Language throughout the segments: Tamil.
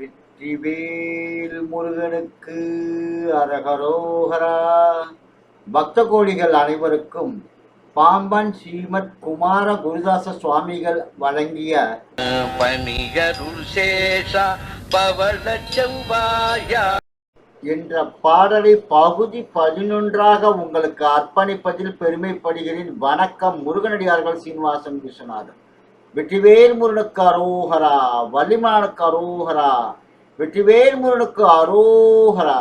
வெற்றிவேல் முருகனுக்கு அரகரோகரா. பக்த கோடிகள் அனைவருக்கும் பாம்பன் ஸ்ரீமத் குமார குருதாச சுவாமிகள் வழங்கிய என்ற பாடலை பகுதி பதினொன்றாக உங்களுக்கு அர்ப்பணிப்பதில் பெருமைப்படுகிறேன். வணக்கம் முருகனடியார்கள் சீனிவாசன் விஸ்வநாதன். வெற்றிவேல் முருகனுக்கு அரோகரா வள்ளிமலனுக்கு அரோகரா வெற்றிவேல் முருகனுக்கு அரோகரா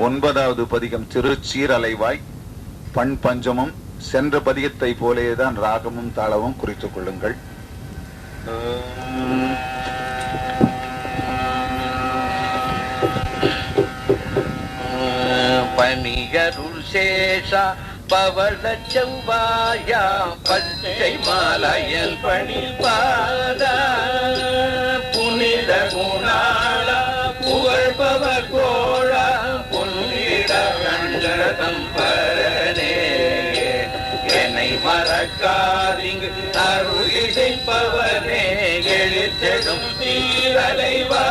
ஒன்பதாவது பதிகம் திருச்சீரலைவாய் பண் பஞ்சமும் சென்ற பதிகத்தை போலேதான் ராகமும் தாளமும் குறித்துக் கொள்ளுங்கள். பணிகருள் சேஷா பவள செவ்வாயா பச்சை மாலையல் பணிபாதா புனித குணாளா புகழ்பவ கோழா புன்னிட கண்டதம் என்னை மறக்காதிங்கு அருள் இசைப்பவனே எழுத்தெடும் தீரலைவாயா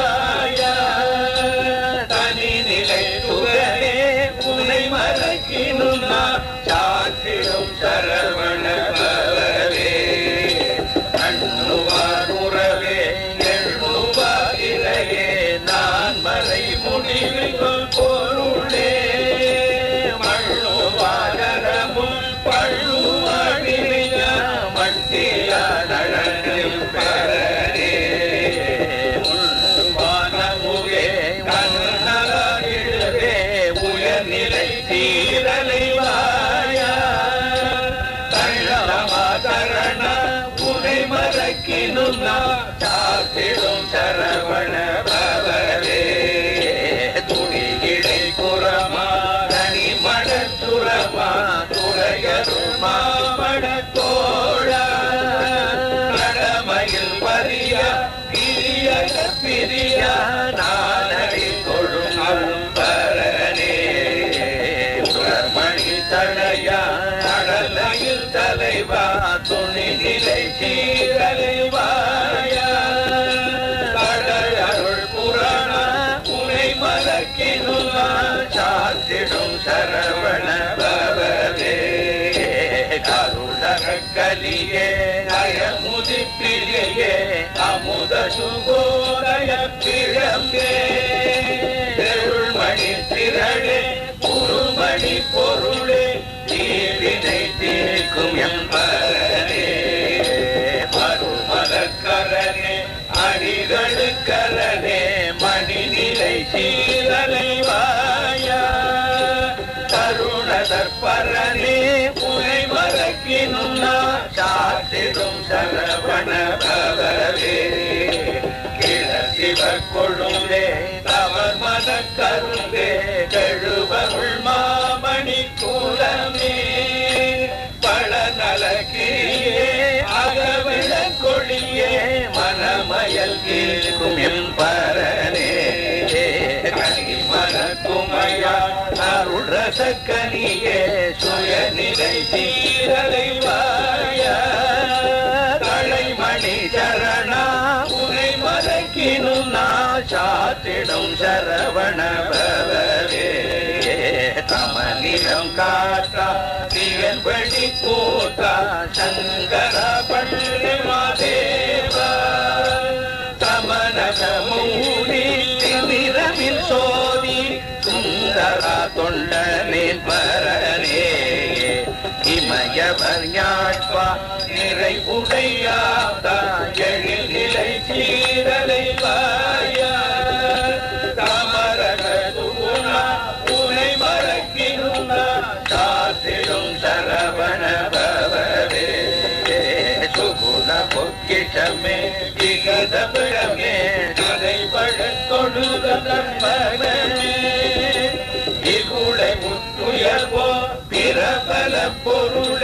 கலியே அயமுதி பிரியே அமுத சுகோதய பிழம்பே தெருள்மணி திரளே குருமணி பொருளே தீவினை தீர்க்கும் எம்பரனே பருமலக்கரனே அடிகளுக்கரனே மணிநிலை சீரலைவாயா கருணதற்பரனே சாத்திடும் சரவண பவரவே கிழ சிவ கொழுந்தே தவர் மத கருந்தே கழுவருள் மாமணி கூலமே. பல நலகிரியே அகவிட கொழியே மனமயல் கேட்கும் எம்பரனே. மனக்குமையா அருள் ரசக்கனியே சுயநிலை தீரலை காத்திடும் சரவண பவரே தமனிடம் காட்டா திகழ்படி கூட்டா சங்கர பள்ளி மாதேவ. தமனக மூடி சோதி சுந்தரா தொண்டனின் பரனே. இமயவர் ஞாட்பா நிறை உடையாத்தா எழில் விகத பிழமே நடைபட தொழுத இகுளை முத்துயர்வோ பிரபல பொருள்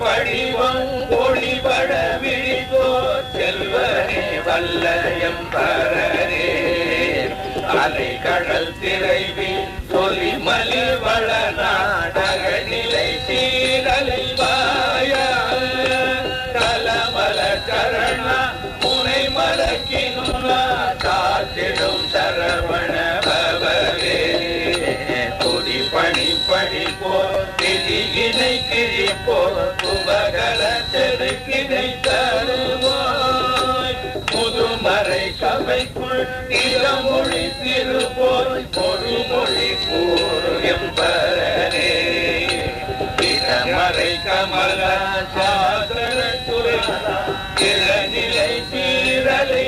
படிவம் ஒளிபட விழித்தோ செல்வனே வல்லயம் பரரே. அலை கடல் திரைவி சொல்லி மலி வள நாடக நிலை சீரலை வாய கலமல சரண புனை மலக்கினுனா காத்திடும் சரவண பவரே. கொடி பணி படி போ திரிகினை கிழிப்போ உபகர கவைக்குள் இளமொழி பொறுமொழி கூறு எம்பரனே கமல சாசன இளநிலை சீரலை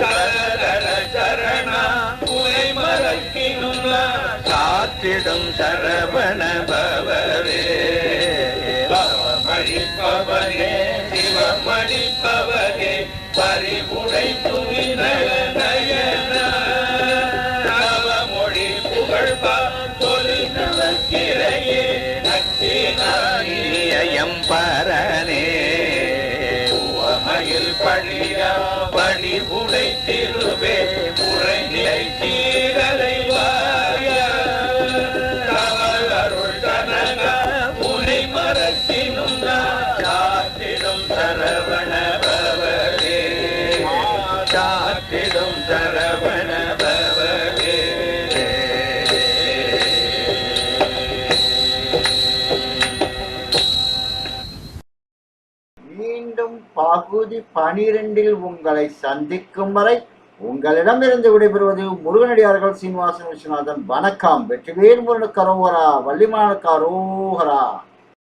சரண சரணா உனை மறக்கினும் காத்திடும் சரவண பவரே. பவமணி பவனே சிவமணி சிவமளிப்பவனே பறிவுடை துவிநயன நவமொழி புகழ்பா தொழில்நவக்கிரையே நச்சினாயம் பரனே உவமையில் பழியா பணி உடை திருவே முறை நிலை சீரலை மீண்டும் பகுதி பனிரெண்டில் உங்களை சந்திக்கும் வரை உங்களிடமிருந்து விடைபெறுவது முருகனடியார்கள் சீனிவாசன் விஸ்வநாதன். வணக்கம். வெற்றிவேல் முருகனுக்கு அரோகரா வள்ளிமானுக்கு அரோகரா.